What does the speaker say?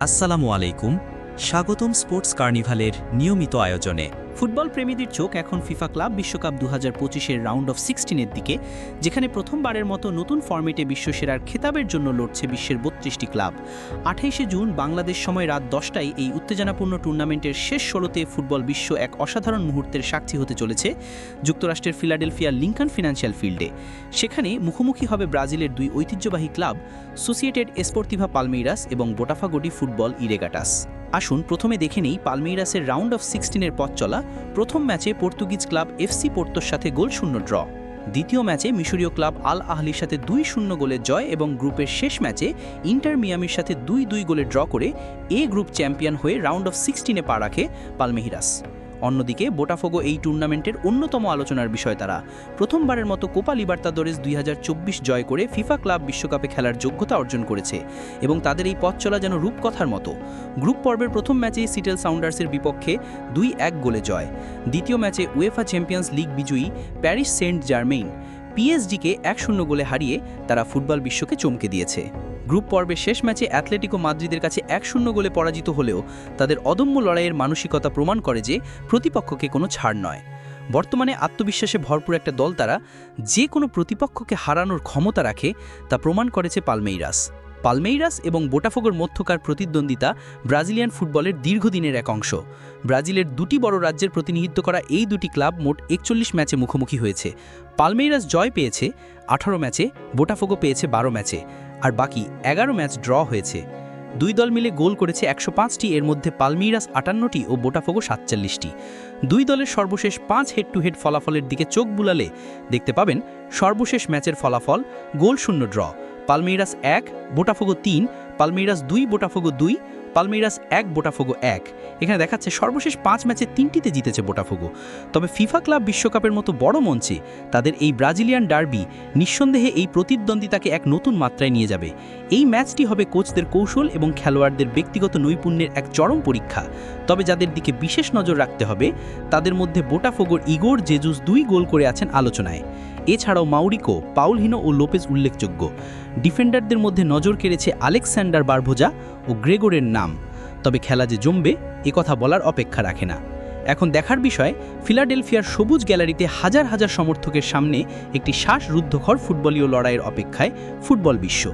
আসসালামু আলাইকুম। স্বাগতম স্পোর্টস কার্নিভালের নিয়মিত আয়োজনে। ফুটবল প্রেমীদের চোখ এখন ফিফা ক্লাব বিশ্বকাপ দু হাজার পঁচিশের রাউন্ড অফ সিক্সটিনের দিকে, যেখানে প্রথমবারের মতো নতুন ফর্মেটে বিশ্বসেরার খেতাবের জন্য লড়ছে বিশ্বের বত্রিশটি ক্লাব। আঠাইশে জুন বাংলাদেশ সময় রাত দশটায় এই উত্তেজনাপূর্ণ টুর্নামেন্টের শেষ ষোলোতে ফুটবল বিশ্ব এক অসাধারণ মুহূর্তের সাক্ষী হতে চলেছে যুক্তরাষ্ট্রের ফিলাডেলফিয়ার লিঙ্কন ফিনান্সিয়াল ফিল্ডে। সেখানে মুখোমুখি হবে ব্রাজিলের দুই ঐতিহ্যবাহী ক্লাব, সোসিয়েটেড এসপোর্তিভা পালমেইরাস এবং বোটাফাগোডি ফুটবল ইরেগাটাস। আসুন প্রথমে দেখে নেই পালমেইরাসের রাউন্ড অফ সিক্সটিনের পথ চলা প্রথম ম্যাচে পর্তুগিজ ক্লাব এফসি পোর্তোর সাথে গোল শূন্য ড্র। দ্বিতীয় ম্যাচে মিশরীয় ক্লাব আল আহলির সাথে দুই শূন্য গোলের জয় এবং গ্রুপের শেষ ম্যাচে ইন্টার মিয়ামির সাথে দুই দুই গোলে ড্র করে এ গ্রুপ চ্যাম্পিয়ন হয়ে রাউন্ড অফ সিক্সটিনে পা রাখে পালমেহিরাস অন্যদিকে বোটাফোগো এই টুর্নামেন্টের অন্যতম আলোচনার বিষয় তারা। প্রথমবারের মতো কোপা লিবার্তাদোরেস দুই জয় করে ফিফা ক্লাব বিশ্বকাপে খেলার যোগ্যতা অর্জন করেছে এবং তাদের এই পথ চলা যেন রূপকথার মতো। গ্রুপ পর্বের প্রথম ম্যাচে সিটেল সাউন্ডার্সের বিপক্ষে দুই এক গোলে জয়। দ্বিতীয় ম্যাচে উয়েফা চ্যাম্পিয়ন্স লিগ বিজয়ী প্যারিস সেন্ট জার্মেইন। পিএসজিকে এক শূন্য গোলে হারিয়ে তারা ফুটবল বিশ্বকে চমকে দিয়েছে। গ্রুপ পর্বের শেষ ম্যাচে অ্যাথলেটিকো মাদ্রিদের কাছে এক শূন্য গোলে পরাজিত হলেও তাদের অদম্য লড়াইয়ের মানসিকতা প্রমাণ করে যে প্রতিপক্ষকে কোনো ছাড় নয়। বর্তমানে আত্মবিশ্বাসে ভরপুর একটা দল তারা যে কোনো প্রতিপক্ষকে হারানোর ক্ষমতা রাখে তা প্রমাণ করেছে পালমেইরাস। পালমেইরাস এবং বোটাফোগোর মধ্যকার প্রতিদ্বন্দ্বিতা ব্রাজিলিয়ান ফুটবলের দীর্ঘদিনের এক অংশ। ব্রাজিলের দুটি বড় রাজ্যের প্রতিনিধিত্ব করা এই দুটি ক্লাব মোট একচল্লিশ ম্যাচে মুখোমুখি হয়েছে। পালমেইরাস জয় পেয়েছে, আঠারো ম্যাচে, বোটাফোগো পেয়েছে বারো ম্যাচে, আর বাকি এগারো ম্যাচ ড্র হয়েছে। দুই দল মিলে গোল করেছে একশো পাঁচটি, এর মধ্যে পালমিরাস আটান্নটি ও বোটাফোগো সাতচল্লিশটি। দুই দলের সর্বশেষ পাঁচ হেড টু হেড ফলাফলের দিকে চোখ বুলালে দেখতে পাবেন সর্বশেষ ম্যাচের ফলাফল গোল শূন্য ড্র। পালমেইরাস এক, বোটাফোগো তিন পালমেইরাস দুই, বোটাফোগো দুই পালমেইরাস এক, বোটাফোগো এক। এখানে দেখাচ্ছে সর্বশেষ পাঁচ ম্যাচে তিনটিতে জিতেছে বোটাফোগো। তবে ফিফা ক্লাব বিশ্বকাপের মতো বড় মঞ্চে তাদের এই ব্রাজিলিয়ান ডার্বি নিঃসন্দেহে এই প্রতিদ্বন্দ্বিতাকে এক নতুন মাত্রায় নিয়ে যাবে। এই ম্যাচটি হবে কোচদের কৌশল এবং খেলোয়াড়দের ব্যক্তিগত নৈপুণ্যের এক চরম পরীক্ষা। তবে যাদের দিকে বিশেষ নজর রাখতে হবে, তাদের মধ্যে বোটাফোগোর ইগোর জেজুস দুই গোল করে আছেন আলোচনায়। এছাড়াও মাউরিকো পাউলহিনো ও লোপেজ উল্লেখযোগ্য। ডিফেন্ডারদের মধ্যে নজর কেড়েছে আলেকস্যান্ডার বারভোজা ও গ্রেগোরের নাম। তবে খেলা যে জমবে, এ কথা বলার অপেক্ষা রাখে না। এখন দেখার বিষয়, ফিলাডেলফিয়ার সবুজ গ্যালারিতে হাজার হাজার সমর্থকের সামনে একটি শ্বাসরুদ্ধকর ফুটবলীয় লড়াইয়ের অপেক্ষায় ফুটবল বিশ্ব।